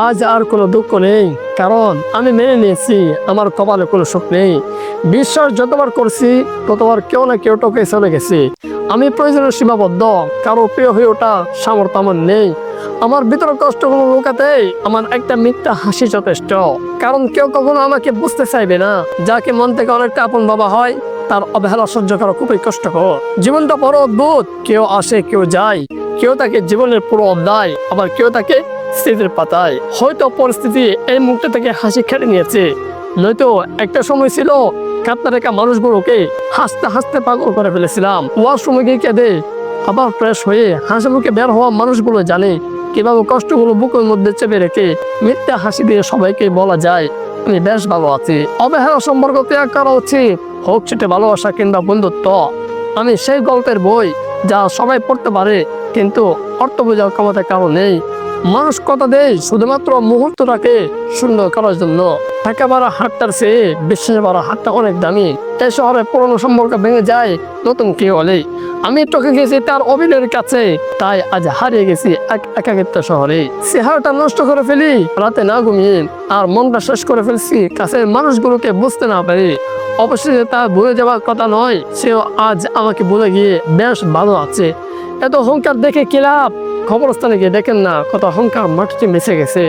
আজ আর কোনো দুঃখ নেই, কারণ আমি মেনে নিয়েছি, আমার কপালে কোনো সুখ নেই। বিশ্বাস যতবার করছি, ততবার কেউ না কেউ টোকে চলে গেছে। আমি প্রয়োজনের সীমাবদ্ধ, কারও প্রিয় হয়ে ওঠা সামর্থ্য আমার নেই। আমার ভিতরে কষ্টগুলো লুকাতে আমার একটা মিথ্যা হাসি যথেষ্ট। কারণ কেউ কখনো আমাকে বুঝতে চাইবে না, যাকে মন থেকে অনেকটা আপন বাবা হয়, তার অবহেলা সহ্য করা খুবই কষ্টকর। জীবনটা বড় অদ্ভুত, কেউ আসে, কেউ যায়। কেউ তাকে জীবনের পুরো অধ্যায়, আবার কেউ তাকে স্মৃতির পাতায়। হয়তো পরিস্থিতি এই মুহূর্তে থেকে হাসি খেড়ে নিয়েছে। নয়তো একটা সময় ছিল কান্না রেখা মানুষগুলোকে হাসতে হাসতে পাগল করে ফেলেছিলাম। ওয়াশরুমে গিয়ে কেঁদে আবার ফ্রেশ হয়ে হাসি মুখে বের হওয়া মানুষগুলো জানে কীভাবে কষ্টগুলো বুকের মধ্যে চেপে রেখে মিথ্যা হাসি দিয়ে সবাইকে বলা যায়, আমি বেশ ভালো আছি। অবহেলা সম্পর্ক ত্যাগ করা উচিত। হোক সেটা ভালোবাসা কিংবা বন্ধুত্ব। আমি সেই গল্পের বই যা সবাই পড়তে পারে, কিন্তু অর্থ বোঝার ক্ষমতা কারও নেই। মানুষ কথা দেয় শুধুমাত্র মুহূর্তটাকে সুন্দর করার জন্য। টাকা বাড়া হাতটার চেয়ে বিশ্বাস বাড়া হাতটা অনেক দামি। এই শহরে পুরনো সম্পর্ক ভেঙে যায় নতুন কি হলে আমি তোকে গেছি তার অভিনয়ের কাছে, তাই আজ হারিয়ে গেছি এক একাকিত্ব শহরে। চেহারাটা নষ্ট করে ফেলি, রাতে না ঘুমিয়ে, আর মনটা শেষ করে ফেলছি কাছের মানুষগুলোকে বুঝতে না পারি। অবশেষে তা ভুলে যাওয়ার কথা নয়, সেও আজ আমাকে বলে গিয়ে বেশ ভালো আছে। এত অহংকার দেখে কি লাভ? খবরস্থানে গিয়ে দেখেন না, কত অহংকার মাটিতে মিশে গেছে।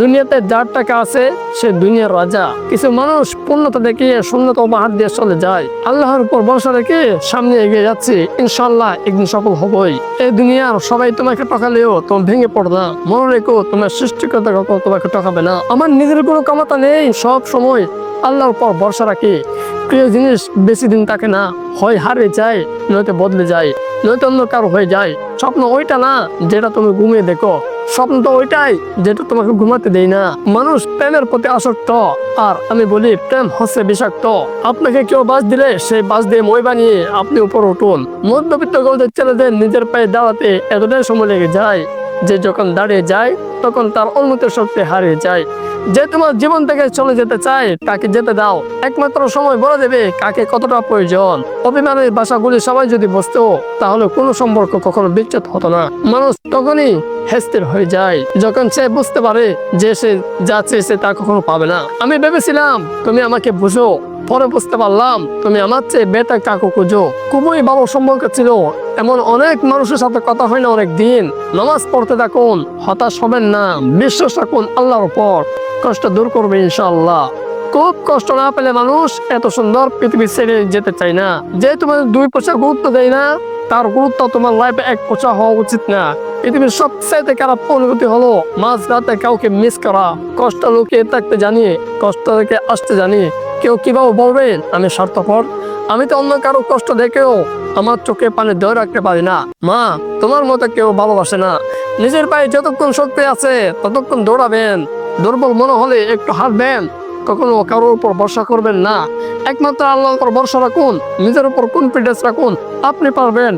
দুনিয়াতে যার টাকা আছে, সে দুনিয়ার রাজা। কিছু মানুষ পূর্ণতা দেখিয়ে শূন্যতা উপহার দিয়ে চলে যায়। আল্লাহর উপর ভরসা রেখে সামনে এগিয়ে যাচ্ছে। ইনশাল্লাহ একদিন সফল হবই। এই দুনিয়ার সবাই তোমাকে টকালেও তোমার ভেঙে পড়ো না। মনে রেখো, তোমার সৃষ্টিকর্তা কখনো তোমাকে টকাবে না। আমার নিজের কোনো ক্ষমতা নেই। সব সময় আল্লাহর উপর ভরসা রাখি। প্রিয় জিনিস বেশি দিন থাকে না। হয় হারিয়ে যায়, নয়তো বদলে যায়। নয়তো অন্য কারও হয়ে যায়। স্বপ্ন ওইটা না যেটা তুমি ঘুমিয়ে দেখো। স্বপ্ন তো ওইটাই যেটা তোমাকে ঘুমাতে দেয় না। মানুষ প্রেমের প্রতি আসক্ত। আর আমি বলি, প্রেম হচ্ছে বিষাক্ত। আপনাকে কেউ বাস দিলে সেই বাস দিয়ে মই বানিয়ে আপনি উপর উঠুন। মধ্যবিত্ত গলদের ছেলেদের নিজের পায়ে দাঁড়াতে এতটাই সময় লেগে যায় যে যখন দাঁড়িয়ে যায়, তখন তার অনুমতির শক্তি হারিয়ে যায়। যে তোমার জীবন থেকে চলে যেতে চায়, তাকে যেতে দাও। একমাত্র সময় বলে দেবে কাকে কতটা প্রয়োজন। অভিমানের ভাষাগুলি সবাই যদি বুঝতো তাহলে কোনো সম্পর্ক কখনো বিচ্ছেদ হতো না। মানুষ তখনই হেস্তের হয়ে যায়। যখন সে বুঝতে পারে যে সে যা চেয়েছে তা কখনো পাবে না। আমি ভেবেছিলাম, তুমি আমাকে বুঝো। পরে বুঝতে পারলাম, তুমি আমার চেয়ে বেটা কাকু খুঁজো। খুবই ভালো সম্পর্ক ছিল। এমন অনেক মানুষের সাথে কথা হয় না অনেক দিন নামাজ পড়তে থাকুন, হতাশ হবেন না। বিশ্বাস রাখুন আল্লাহর উপর। কষ্ট দূর করবে ইনশাআল্লাহ। খুব কষ্ট না পেলে মানুষ এত সুন্দর পৃথিবী ছেড়ে যেতে চায় না। যে তোমার দুই পয়সা গুরুত্ব দেয় না, তার গুরুত্ব তোমার লাইফে এক পয়সা হওয়া উচিত না। পৃথিবীর সবচেয়ে খারাপ অনুভূতি হলো মাঝ রাতে কাউকে মিস করা। কষ্ট লুকিয়ে থাকতে জানিয়ে কষ্ট থেকে আসতে জানি। কেউ কীভাবে বলবেন আমি স্বার্থপর? আমি তো অন্য কারও কষ্ট দেখেও আমার চোখে পানি ধরে রাখতে পারি না। মা, তোমার মতো কেউ ভালোবাসে না। নিজের পায়ে যতক্ষণ শক্তি আছে, ততক্ষণ দৌড়াবেন। দুর্বল মনে হলে একটু হাত দেন। কখনো কারোর উপর ভরসা করবেন না। একমাত্র আল্লাহর উপর ভরসা রাখুন, নিজের উপর কনফিডেন্স রাখুন। আপনি পারবেন।